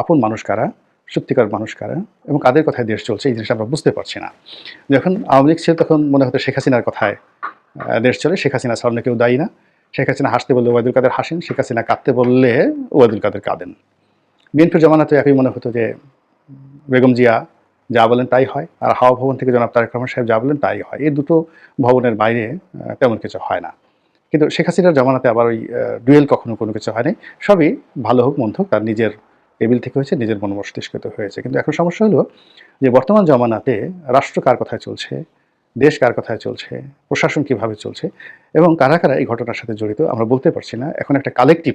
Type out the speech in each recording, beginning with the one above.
আপন মানুষ কারা? সত্যিকার মানুষ কারা? এবং কাদের কথায় দেশ চলছে? এই জিনিসটা আমরা বুঝতে পারছি না। যখন আওয়ামী লীগ ছিল, তখন মনে হতো শেখ হাসিনার কথায় দেশ চলে। শেখ হাসিনা সামনে কেউ দায়ী না। শেখ হাসিনা হাসতে বললে ওয়াইদুল কাদের হাসেন, শেখ হাসিনা কাঁদতে বললে ওয়াইদুল কাদের কাঁদেন। বিএনপির জমানাতে একই মনে হতো যে, বেগম জিয়া যা বলেন তাই হয়, আর হাওয়া ভবন থেকে জনাব তারেক রহমান সাহেব যা বলেন তাই হয়। এই দুটো ভবনের বাইরে তেমন কিছু হয় না। কিন্তু শেখ হাসিনার জমানাতে আবার ওই ডুয়েল কখনো কোনো কিছু হয়নি। সবই ভালো হোক, মন্দ হোক, তার নিজের টেবিল থেকে হয়েছে, নিজের মন মস্তিষ্কতে হয়েছে। কিন্তু এখন সমস্যা হলো যে বর্তমান জমানাতে রাষ্ট্র কার কথায় চলছে, দেশ কার কথায় চলছে, প্রশাসন কীভাবে চলছে এবং কারা কারা এই ঘটনার সাথে জড়িত আমরা বলতে পারছি না। এখন একটা কালেকটিভ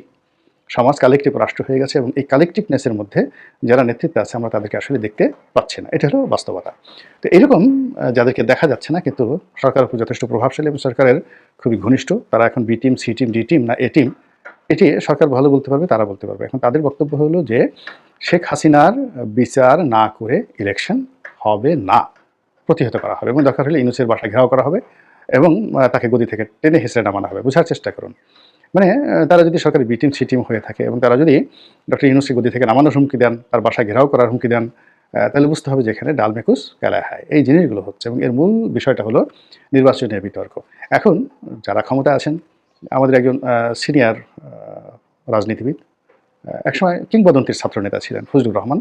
সমাজ কালেকটিভ রাষ্ট্র হয়ে গেছে এবং এই কালেকটিভনেসের মধ্যে যারা নেতৃত্বে আছে আমরা তাদেরকে আসলে দেখতে পাচ্ছি না। এটা হলো বাস্তবতা। তো এরকম যাদেরকে দেখা যাচ্ছে না কিন্তু সরকারের উপর যথেষ্ট প্রভাবশালী এবং সরকারের খুবই ঘনিষ্ঠ, তারা এখন B team C team D team না এ টিম এটি সরকার ভালো বলতে পারবে, তারা বলতে পারবে। এখন তাদের বক্তব্য হলো যে, শেখ হাসিনার বিচার না করে ইলেকশন হবে না, প্রতিহত করা হবে এবং দরকার হলে ইনুসের বাসা ঘেরাও করা হবে এবং তাকে গদি থেকে টেনে হেসড়ে নামানো হবে। বোঝার চেষ্টা করুন। মানে তারা যদি সরকারি বি টিম হয়ে থাকে এবং তারা যদি ডক্টর ইউনুসের গদি থেকে নামানোর হুমকি দেন, তার বাসা ঘেরাও করার হুমকি দেন তাহলে বুঝতে হবে যে এখানে ডালমেকুস কেলা হয়। এই জিনিসগুলো হচ্ছে এবং এর মূল বিষয়টা হলো নির্বাচনের বিতর্ক। এখন যারা ক্ষমতা আছেন, আমাদের একজন সিনিয়র রাজনীতিবিদ একসময় কিংবদন্তির ছাত্রনেতা ছিলেন, ফজলুর রহমান।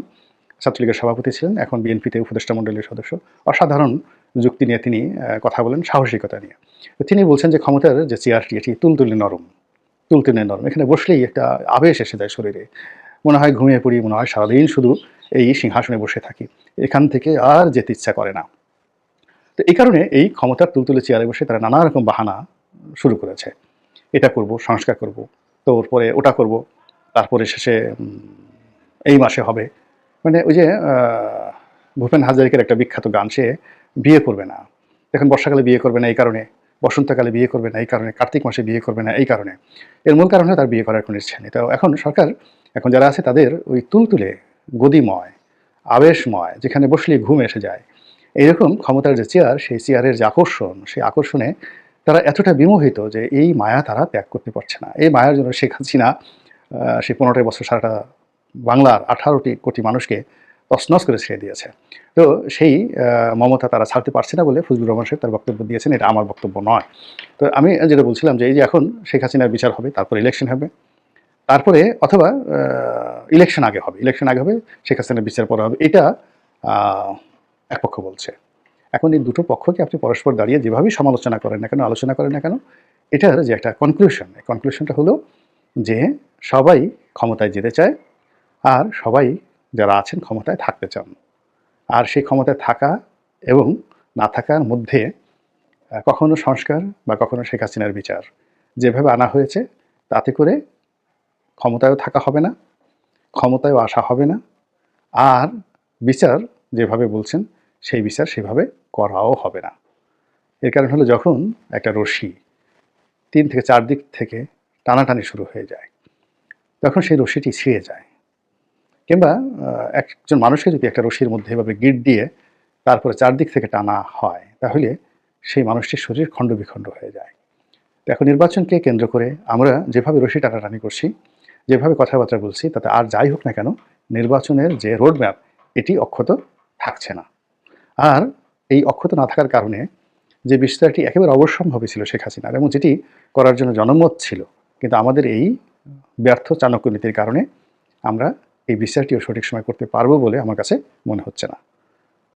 ছাত্রলীগের সভাপতি ছিলেন, এখন বিএনপিতে উপদেষ্টা মণ্ডলীর সদস্য। অসাধারণ যুক্তি নিয়ে তিনি কথা বলেন, সাহসিকতা নিয়ে। তিনি বলছেন যে ক্ষমতার যে চেয়ারটি এটি তুলতুলে নরম তুলতুলে নরম। এখানে বসলেই একটা আবেশ এসে যায় শরীরে। মনে হয় ঘুমিয়ে পড়ি, মনে হয় সারাদিন শুধু এই সিংহাসনে বসে থাকি। এখান থেকে আর যেতে ইচ্ছা করে না। তো এই কারণে এই ক্ষমতার তুলতুলে চেয়ারে বসে তারা নানা রকম বাহানা শুরু করেছে। এটা করব, সংস্কার করব তো পরে ওটা করব। তারপরে শেষে এই মাসে হবে। মানে ওই যে ভূপেন হাজারিকের একটা বিখ্যাত গান, সে বিয়ে করবে না। এখন বর্ষাকালে বিয়ে করবে না এই কারণে, বসন্তকালে বিয়ে করবে না এই কারণে, কার্তিক মাসে বিয়ে করবে না এই কারণে। এর মূল কারণ তার বিয়ে করার কোনো ইচ্ছে নেই। তো এখন সরকার, এখন যারা আছে তাদের ওই তুলতুলে, গদিময়, আবেশময়, যেখানে বসলে ঘুম এসে যায়, এইরকম ক্ষমতার যে চেয়ার, সেই চেয়ারের যে আকর্ষণ, সেই আকর্ষণে তারা এতটা বিমোহিত যে এই মায়া তারা ত্যাগ করতে পারছে না। এই মায়ার জন্য শেখ হাসিনা সেই পনেরোটাই বছর সারাটা বাংলার আঠারোটি কোটি মানুষকে তছনছ করে ছেড়ে দিয়েছে। তো সেই মমতা তারা ছাড়তে পারছে না বলে ফজলুর রহমান সাহেব তার বক্তব্য দিয়েছেন এটা আমার বক্তব্য নয়। তো আমি যেটা বলছিলাম যে এই যে এখন শেখ হাসিনার বিচার হবে তারপর ইলেকশন হবে তারপরে অথবা ইলেকশন আগে হবে ইলেকশন আগে হবে শেখ হাসিনার বিচার পরে হবে এটা আহ, এক পক্ষ বলছে। এখন এই দুটো পক্ষকে আপনি পরস্পর দাঁড়িয়ে যেভাবেই সমালোচনা করেন না কেন, আলোচনা করেন না কেন, এটার যে একটা কনক্লুশন এই কনক্লুশনটা হলো যে সবাই ক্ষমতায় যেতে চায় আর সবাই যারা আছেন ক্ষমতায় থাকতে চান। আর সেই ক্ষমতায় থাকা এবং না থাকার মধ্যে কখনো সংস্কার বা কখনো শেখ হাসিনার বিচার। যেভাবে আনা হয়েছে, তাতে করে ক্ষমতায়ও থাকা হবে না, ক্ষমতায়ও আসা হবে না। আর বিচার যেভাবে বলছেন সেই বিচার সেভাবে করাও হবে না। এর কারণ হলো যখন একটা রশি তিন থেকে চার দিক থেকে টানাটানি শুরু হয়ে যায়, তখন সেই রশিটি ছিঁড়ে যায়। কিংবা একজন মানুষকে যদি একটা রশির মধ্যে এভাবে গিট দিয়ে তারপরে চারদিক থেকে টানা হয়, তাহলে সেই মানুষটির শরীর খণ্ড বিখণ্ড হয়ে যায়। তো এখন নির্বাচনকে কেন্দ্র করে আমরা যেভাবে রশি টানাটানি করছি, যেভাবে কথাবার্তা বলছি, তাতে আর যাই হোক না কেন নির্বাচনের যে রোডম্যাপ এটি অক্ষত থাকছে না। আর এই অক্ষত না থাকার কারণে যে বিস্তারটি একেবারে অবশ্যম্ভাবী ছিল শেখ হাসিনার এবং যেটি করার জন্য জনমত ছিল, কিন্তু আমাদের এই ব্যর্থ চাণক্য নীতির কারণে আমরা এই বিচারটিও সঠিক সময় করতে পারব বলে আমার কাছে মনে হচ্ছে না।